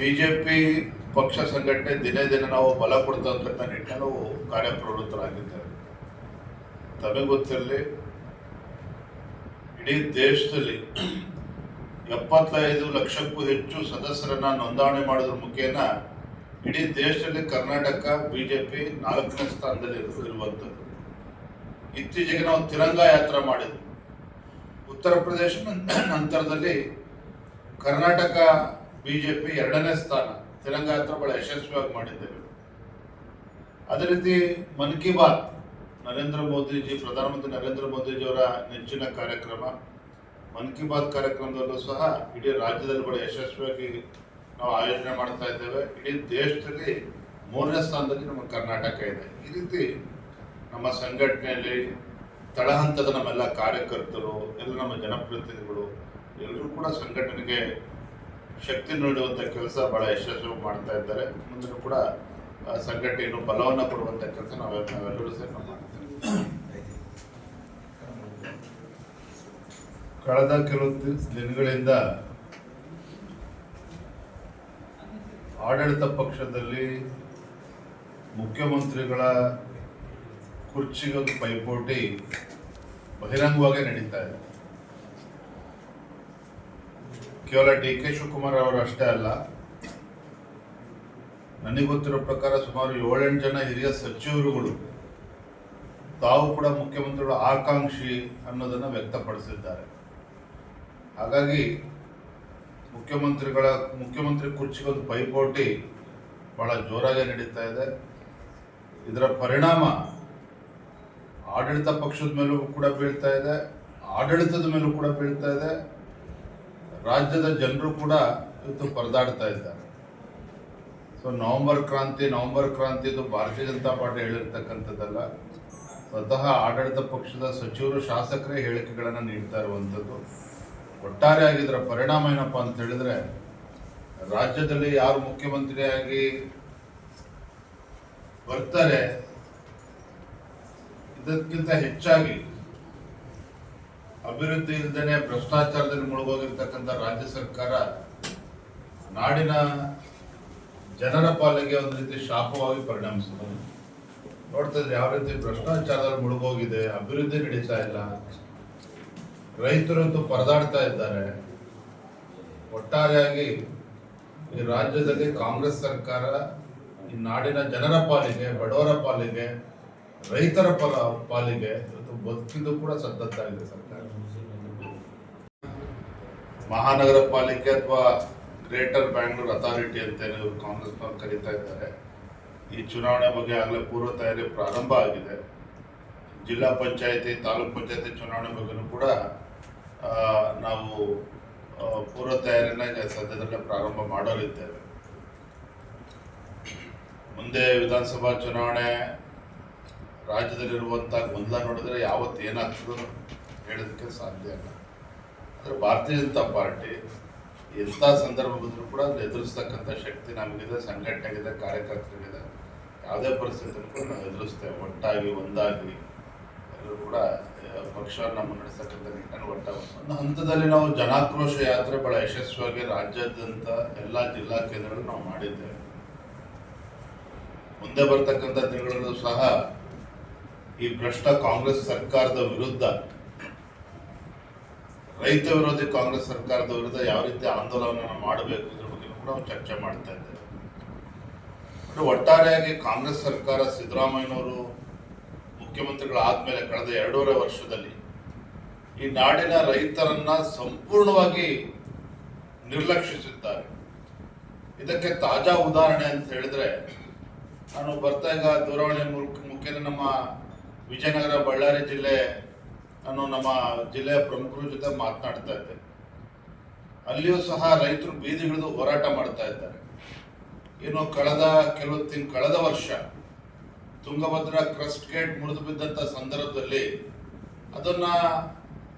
BJP ಪಕ್ಷ ಸಂಘಟನೆ ದಿನೇ ದಿನ ನಾವು ಬಲ ಕೊಡ್ತಕ್ಕಂಥ ನಿಟ್ಟಿನಲ್ಲಿ ನಾವು ಕಾರ್ಯಪ್ರವೃತ್ತರಾಗಿದ್ದೇವೆ ತಮಗೆ ಗೊತ್ತಿರಲಿ, ಇಡೀ ದೇಶದಲ್ಲಿ ಎಪ್ಪತ್ತೈದು ಲಕ್ಷಕ್ಕೂ ಹೆಚ್ಚು ಸದಸ್ಯರನ್ನ ನೋಂದಣಿ ಮಾಡೋದ್ರ. ಮುಖೇನ ಇಡೀ ದೇಶದಲ್ಲಿ ಕರ್ನಾಟಕ, ಬಿಜೆಪಿ ನಾಲ್ಕನೇ ಸ್ಥಾನದಲ್ಲಿ ಇರು- ಇರುವಂಥದ್ದು. ಇತ್ತೀಚೆಗೆ ನಾವು ತಿರಂಗ ಯಾತ್ರೆ ಮಾಡಿದ್ವಿ. ಉತ್ತರ ಪ್ರದೇಶ ನಂತರದಲ್ಲಿ ಕರ್ನಾಟಕ ಬಿಜೆಪಿ ಎರಡನೇ ಸ್ಥಾನ ತೆಲಂಗಾಣ ಹತ್ರ ಬಹಳ ಯಶಸ್ವಿಯಾಗಿ ಮಾಡಿದ್ದೇವೆ. ಅದೇ ರೀತಿ ಮನ್ ಕಿ ಬಾತ್, ನರೇಂದ್ರ ಮೋದಿಜಿ, ಪ್ರಧಾನಮಂತ್ರಿ ನರೇಂದ್ರ ಮೋದಿಜಿಯವರ ನೆಚ್ಚಿನ ಕಾರ್ಯಕ್ರಮ, ಮನ್ ಕಿ ಬಾತ್ ಕಾರ್ಯಕ್ರಮದಲ್ಲೂ ಸಹ ಇಡೀ ರಾಜ್ಯದಲ್ಲಿ ಬಹಳ ಯಶಸ್ವಿಯಾಗಿ ನಾವು ಆಯೋಜನೆ ಮಾಡ್ತಾ ಇದ್ದೇವೆ. ಇಡೀ ದೇಶದಲ್ಲಿ ಮೂರನೇ ಸ್ಥಾನದಲ್ಲಿ ನಮ್ಮ ಕರ್ನಾಟಕ ಇದೆ. ಈ ರೀತಿ ನಮ್ಮ ಸಂಘಟನೆಯಲ್ಲಿ ತಳಹಂತದ ನಮ್ಮೆಲ್ಲ ಕಾರ್ಯಕರ್ತರು, ಎಲ್ಲ ನಮ್ಮ ಜನಪ್ರತಿನಿಧಿಗಳು, ಎಲ್ಲರೂ ಕೂಡ ಸಂಘಟನೆಗೆ ಶಕ್ತಿ ನೀಡುವಂಥ ಕೆಲಸ ಬಹಳ ಯಶಸ್ವಿ ಮಾಡ್ತಾ ಇದ್ದಾರೆ. ಮುಂದಿನ ಕೂಡ ಸಂಘಟನೆಯನ್ನು ಬಲವನ್ನು ಕೊಡುವಂಥ ಕೆಲಸ ನಾವೆಲ್ಲ ನಾವೆಲ್ಲರೂ ಸೇರಿ ಮಾಡ್ತೇವೆ. ಕಳೆದ ಕೆಲವು ದಿನಗಳಿಂದ ಆಡಳಿತ ಪಕ್ಷದಲ್ಲಿ ಮುಖ್ಯಮಂತ್ರಿಗಳ ಕುರ್ಚಿಗೊಂದು ಪೈಪೋಟಿ ಬಹಿರಂಗವಾಗಿ ನಡೀತಾ ಇದೆ. ಕೇವಲ ಡಿ ಕೆ ಶಿವಕುಮಾರ್ ಅವರು ಅಷ್ಟೇ ಅಲ್ಲ, ನನಗೆ ಗೊತ್ತಿರೋ ಪ್ರಕಾರ ಸುಮಾರು ಏಳೆಂಟು ಜನ ಹಿರಿಯ ಸಚಿವರುಗಳು, ತಾವು ಕೂಡ ಮುಖ್ಯಮಂತ್ರಿಗಳ ಆಕಾಂಕ್ಷಿ ಅನ್ನೋದನ್ನು ವ್ಯಕ್ತಪಡಿಸಿದ್ದಾರೆ. ಹಾಗಾಗಿ ಮುಖ್ಯಮಂತ್ರಿಗಳ, ಮುಖ್ಯಮಂತ್ರಿ ಕುರ್ಚಿಗೊಂದು ಪೈಪೋಟಿ ಬಹಳ ಜೋರಾಗಿ ನಡೀತಾ ಇದೆ. ಇದರ ಪರಿಣಾಮ ಆಡಳಿತ ಪಕ್ಷದ ಮೇಲೂ ಕೂಡ ಬೀಳ್ತಾ ಇದೆ, ಆಡಳಿತದ ಮೇಲೂ ಕೂಡ ಬೀಳ್ತಾ ಇದೆ. ರಾಜ್ಯದ ಜನರು ಕೂಡ ಇವತ್ತು ಪರದಾಡ್ತಾ ಇದ್ದಾರೆ. ಸೊ ನವೆಂಬರ್ ಕ್ರಾಂತಿ ನವೆಂಬರ್ ಕ್ರಾಂತಿ ಇದು ಭಾರತೀಯ ಜನತಾ ಪಾರ್ಟಿ ಹೇಳಿರ್ತಕ್ಕಂಥದ್ದಲ್ಲ. ಸ್ವತಃ ಆಡಳಿತ ಪಕ್ಷದ ಸಚಿವರು ಶಾಸಕರೇ ಹೇಳಿಕೆಗಳನ್ನು ನೀಡ್ತಾ ಇರುವಂಥದ್ದು. ಒಟ್ಟಾರೆಯಾಗಿ ಇದರ ಪರಿಣಾಮ ಏನಪ್ಪ ಅಂತ ಹೇಳಿದ್ರೆ, ರಾಜ್ಯದಲ್ಲಿ ಯಾರು ಮುಖ್ಯಮಂತ್ರಿಯಾಗಿ ಬರ್ತಾರೆ, ಇದಕ್ಕಿಂತ ಹೆಚ್ಚಾಗಿ ಅಭಿವೃದ್ಧಿ ಇಲ್ದೇನೆ ಭ್ರಷ್ಟಾಚಾರದಲ್ಲಿ ಮುಳುಗೋಗಿರ್ತಕ್ಕಂಥ ರಾಜ್ಯ ಸರ್ಕಾರ ನಾಡಿನ ಜನರ ಪಾಲಿಗೆ ಒಂದು ರೀತಿ ಶಾಪವಾಗಿ ಪರಿಣಮಿಸ್ತದೆ ನೋಡ್ತಾ ಇದ್ರೆ ಯಾವ ರೀತಿ ಭ್ರಷ್ಟಾಚಾರದಲ್ಲಿ ಮುಳುಗೋಗಿದೆ, ಅಭಿವೃದ್ಧಿ ನಡೀತಾ ಇಲ್ಲ. ರೈತರಂತೂ ಪರದಾಡ್ತಾ ಇದ್ದಾರೆ. ಒಟ್ಟಾರೆಯಾಗಿ ಈ ರಾಜ್ಯದಲ್ಲಿ ಕಾಂಗ್ರೆಸ್ ಸರ್ಕಾರ ಈ ನಾಡಿನ ಜನರ ಪಾಲಿಗೆ, ಬಡವರ ಪಾಲಿಗೆ, ರೈತರ ಪಾಲಿಗೆ ಬದುಕಿದ್ದು ಕೂಡ ಸದ್ದದ್ದಾಗಿದೆ ಸರ್ಕಾರ. ಮಹಾನಗರ ಪಾಲಿಕೆ ಅಥವಾ ಗ್ರೇಟರ್ ಬ್ಯಾಂಗ್ಳೂರ್ ಅಥಾರಿಟಿ ಅಂತ ಏನು ಕಾಂಗ್ರೆಸ್ನವ್ರು ಕರೀತಾ ಇದ್ದಾರೆ. ಈ ಚುನಾವಣೆ ಬಗ್ಗೆ ಆಗಲೇ ಪೂರ್ವ ತಯಾರಿ ಪ್ರಾರಂಭ ಆಗಿದೆ. ಜಿಲ್ಲಾ ಪಂಚಾಯತಿ ತಾಲೂಕ್ ಪಂಚಾಯತಿ ಚುನಾವಣೆ ಬಗ್ಗೆನೂ ಕೂಡ ನಾವು ಪೂರ್ವ ತಯಾರಿನ ಸದ್ಯದಲ್ಲೇ ಪ್ರಾರಂಭ ಮಾಡಲಿದ್ದೇವೆ. ಮುಂದೆ ವಿಧಾನಸಭಾ ಚುನಾವಣೆ ರಾಜ್ಯದಲ್ಲಿರುವಂಥ ಗೊಂದಲ ನೋಡಿದ್ರೆ ಯಾವತ್ತು ಏನಾಗ್ತದೋ ಹೇಳೋದಕ್ಕೆ ಸಾಧ್ಯ ಇಲ್ಲ. ಆದರೆ ಭಾರತೀಯ ಜನತಾ ಪಾರ್ಟಿ ಎಂಥ ಸಂದರ್ಭ ಬಂದರೂ ಕೂಡ ಅದನ್ನ ಎದುರಿಸ್ತಕ್ಕಂಥ ಶಕ್ತಿ ನಮಗಿದೆ, ಸಂಘಟನೆಗಿದೆ, ಕಾರ್ಯಕರ್ತರಿಗಿದೆ. ಯಾವುದೇ ಪರಿಸ್ಥಿತಿಯನ್ನು ಕೂಡ ನಾವು ಎದುರಿಸ್ತೇವೆ. ಒಟ್ಟಾಗಿ, ಒಂದಾಗಿ ಎಲ್ಲರೂ ಕೂಡ ಪಕ್ಷವನ್ನು ಮುನ್ನಡೆಸತಕ್ಕಂಥ ನಿಟ್ಟಿನಲ್ಲಿ ಒಟ್ಟ ಒಂದು ಹಂತದಲ್ಲಿ ನಾವು ಜನಾಕ್ರೋಶ ಯಾತ್ರೆ ಬಹಳ ಯಶಸ್ವಿಯಾಗಿ ರಾಜ್ಯಾದ್ಯಂತ ಎಲ್ಲ ಜಿಲ್ಲಾ ಕೇಂದ್ರಗಳು ನಾವು ಮಾಡಿದ್ದೇವೆ. ಮುಂದೆ ಬರ್ತಕ್ಕಂಥ ದಿನಗಳಲ್ಲೂ ಸಹ ಈ ಭ್ರಷ್ಟ ಕಾಂಗ್ರೆಸ್ ಸರ್ಕಾರದ ವಿರುದ್ಧ, ರೈತ ವಿರೋಧಿ ಕಾಂಗ್ರೆಸ್ ಸರ್ಕಾರದ ವಿರುದ್ಧ ಯಾವ ರೀತಿ ಆಂದೋಲನ ಮಾಡಬೇಕು ಇದ್ರ ಬಗ್ಗೆ ಕೂಡ ನಾವು ಚರ್ಚೆ ಮಾಡ್ತಾ ಇದ್ದೇವೆ ಒಟ್ಟಾರೆಯಾಗಿ ಕಾಂಗ್ರೆಸ್ ಸರ್ಕಾರ ಸಿದ್ದರಾಮಯ್ಯನವರು ಮುಖ್ಯಮಂತ್ರಿಗಳಾದ್ಮೇಲೆ ಕಳೆದ ಎರಡೂವರೆ ವರ್ಷದಲ್ಲಿ ಈ ನಾಡಿನ ರೈತರನ್ನ ಸಂಪೂರ್ಣವಾಗಿ ನಿರ್ಲಕ್ಷಿಸಿದ್ದಾರೆ. ಇದಕ್ಕೆ ತಾಜಾ ಉದಾಹರಣೆ ಅಂತ ಹೇಳಿದ್ರೆ, ನಾನು ಬರ್ತಾ ಈಗ ದೂರವಾಣಿ ಮುಖೇನ ನಮ್ಮ ವಿಜಯನಗರ, ಬಳ್ಳಾರಿ ಜಿಲ್ಲೆ ನಾನು ನಮ್ಮ ಜಿಲ್ಲೆಯ ಪ್ರಮುಖರ ಜೊತೆ ಮಾತನಾಡ್ತಾ ಇದ್ದೆ. ಅಲ್ಲಿಯೂ ಸಹ ರೈತರು ಬೀದಿ ಹಿಡಿದು ಹೋರಾಟ ಮಾಡ್ತಾ ಇದ್ದಾರೆ. ಏನು ಕಳೆದ ಕೆಲವು ತಿಂಗ್, ಕಳೆದ ವರ್ಷ ತುಂಗಭದ್ರಾ ಕ್ರಸ್ಟ್ ಗೇಟ್ ಮುರಿದು ಬಿದ್ದಂತ ಸಂದರ್ಭದಲ್ಲಿ ಅದನ್ನ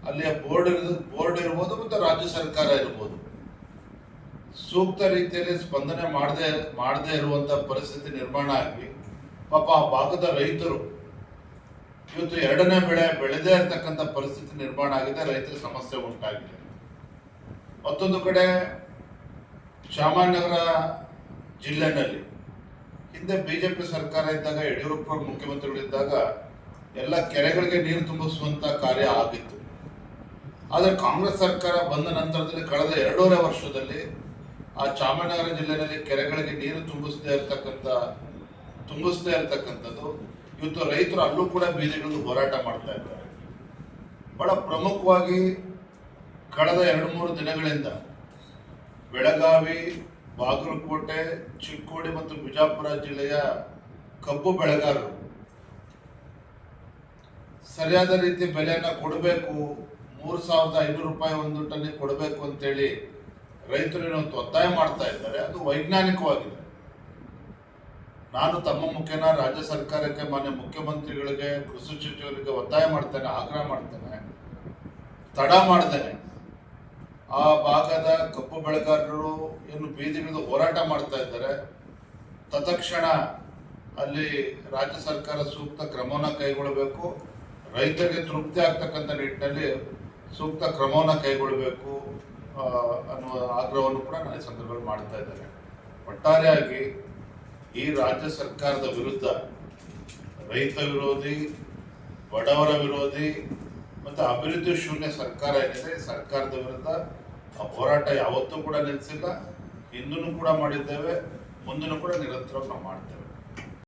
ಅಲ್ಲಿಯ ಬೋರ್ಡ್ ಬೋರ್ಡ್ ಇರ್ಬೋದು ಮತ್ತು ರಾಜ್ಯ ಸರ್ಕಾರ ಇರ್ಬೋದು. ಸೂಕ್ತ ರೀತಿಯಲ್ಲಿ ಸ್ಪಂದನೆ ಮಾಡದೆ, ಮಾಡದೇ ಇರುವಂತ ಪರಿಸ್ಥಿತಿ ನಿರ್ಮಾಣ ಆಗಿ ಪಾಪ ಆ ಭಾಗದ ರೈತರು ಇವತ್ತು ಎರಡನೇ ಬೆಳೆ ಬೆಳೆದೇ ಇರತಕ್ಕಂಥ ಪರಿಸ್ಥಿತಿ ನಿರ್ಮಾಣ ಆಗಿದೆ, ರೈತರ ಸಮಸ್ಯೆ ಉಂಟಾಗಿದೆ. ಮತ್ತೊಂದು ಕಡೆ ಶಾಮನಗರ ಜಿಲ್ಲೆನಲ್ಲಿ ಹಿಂದೆ ಬಿಜೆಪಿ ಸರ್ಕಾರ ಇದ್ದಾಗ, ಯಡಿಯೂರಪ್ಪ ಮುಖ್ಯಮಂತ್ರಿಗಳಿದ್ದಾಗ ಎಲ್ಲ ಕೆರೆಗಳಿಗೆ ನೀರು ತುಂಬಿಸುವಂತ ಕಾರ್ಯ ಆಗಿತ್ತು. ಆದರೆ ಕಾಂಗ್ರೆಸ್ ಸರ್ಕಾರ ಬಂದ ನಂತರದಲ್ಲಿ ಕಳೆದ ಎರಡೂವರೆ ವರ್ಷದಲ್ಲಿ ಆ ಚಾಮರಾಜನಗರ ಜಿಲ್ಲೆಯಲ್ಲಿ ಕೆರೆಗಳಿಗೆ ನೀರು ತುಂಬಿಸದೇ ಇರತಕ್ಕಂಥ, ತುಂಬಿಸದೇ ಇರತಕ್ಕಂಥದ್ದು ಇವತ್ತು ರೈತರು ಅಲ್ಲೂ ಕೂಡ ಬೀದಿಗಳು ಹೋರಾಟ ಮಾಡ್ತಾ ಇದ್ದಾರೆ. ಬಹಳ ಪ್ರಮುಖವಾಗಿ ಕಳೆದ ಎರಡು ಮೂರು ದಿನಗಳಿಂದ ಬೆಳಗಾವಿ, ಬಾಗಲಕೋಟೆ, ಚಿಕ್ಕೋಡಿ ಮತ್ತು ಬಿಜಾಪುರ ಜಿಲ್ಲೆಯ ಕಬ್ಬು ಬೆಳೆಗಾರರು ಸರಿಯಾದ ರೀತಿ ಬೆಲೆಯನ್ನು ಕೊಡಬೇಕು, ಮೂರು ಸಾವಿರದ ಐನೂರು ರೂಪಾಯಿ ಒಂದು ಟನ್ನಿಗೆ ಕೊಡಬೇಕು ಅಂತೇಳಿ ರೈತರು ಏನೊಂದು ಒತ್ತಾಯ ಮಾಡ್ತಾ ಇದ್ದಾರೆ. ಅದು ವೈಜ್ಞಾನಿಕವಾಗಿದೆ. ನಾನು ತಮ್ಮ ಮುಖೇನ ರಾಜ್ಯ ಸರ್ಕಾರಕ್ಕೆ, ಮಾನ್ಯ ಮುಖ್ಯಮಂತ್ರಿಗಳಿಗೆ, ಕೃಷಿ ಸಚಿವರಿಗೆ ಒತ್ತಾಯ ಮಾಡ್ತೇನೆ, ಆಗ್ರಹ ಮಾಡ್ತೇನೆ, ತಡ ಮಾಡ್ತೇನೆ. ಆ ಭಾಗದ ಕಬ್ಬು ಬೆಳೆಗಾರರು ಏನು ಬೀದಿಗಿಳಿದು ಹೋರಾಟ ಮಾಡ್ತಾ ಇದ್ದಾರೆ. ತತ್ಕ್ಷಣ ಅಲ್ಲಿ ರಾಜ್ಯ ಸರ್ಕಾರ ಸೂಕ್ತ ಕ್ರಮವನ್ನು ಕೈಗೊಳ್ಳಬೇಕು. ರೈತರಿಗೆ ತೃಪ್ತಿ ಆಗ್ತಕ್ಕಂಥ ನಿಟ್ಟಿನಲ್ಲಿ ಸೂಕ್ತ ಕ್ರಮವನ್ನು ಕೈಗೊಳ್ಳಬೇಕು ಅನ್ನುವ ಆಗ್ರಹವನ್ನು ಕೂಡ ನಾನು ಸಂದರ್ಭದಲ್ಲಿ ಮಾಡ್ತಾ ಇದ್ದೇನೆ. ಒಟ್ಟಾರೆಯಾಗಿ ಈ ರಾಜ್ಯ ಸರ್ಕಾರದ ವಿರುದ್ಧ ರೈತ ವಿರೋಧಿ, ಬಡವರ ವಿರೋಧಿ ಮತ್ತು ಅಭಿವೃದ್ಧಿ ಶೂನ್ಯ ಸರ್ಕಾರ ಏನಿದೆ ಸರ್ಕಾರದ ವಿರುದ್ಧ ಆ ಹೋರಾಟ ಯಾವತ್ತೂ ಕೂಡ ನಿಲ್ಲಿಸಿಲ್ಲ ಹಿಂದೂ ಕೂಡ ಮಾಡಿದ್ದೇವೆ ಮುಂದೂ ಕೂಡ ನಿರಂತರ ಮಾಡ್ತೇವೆ.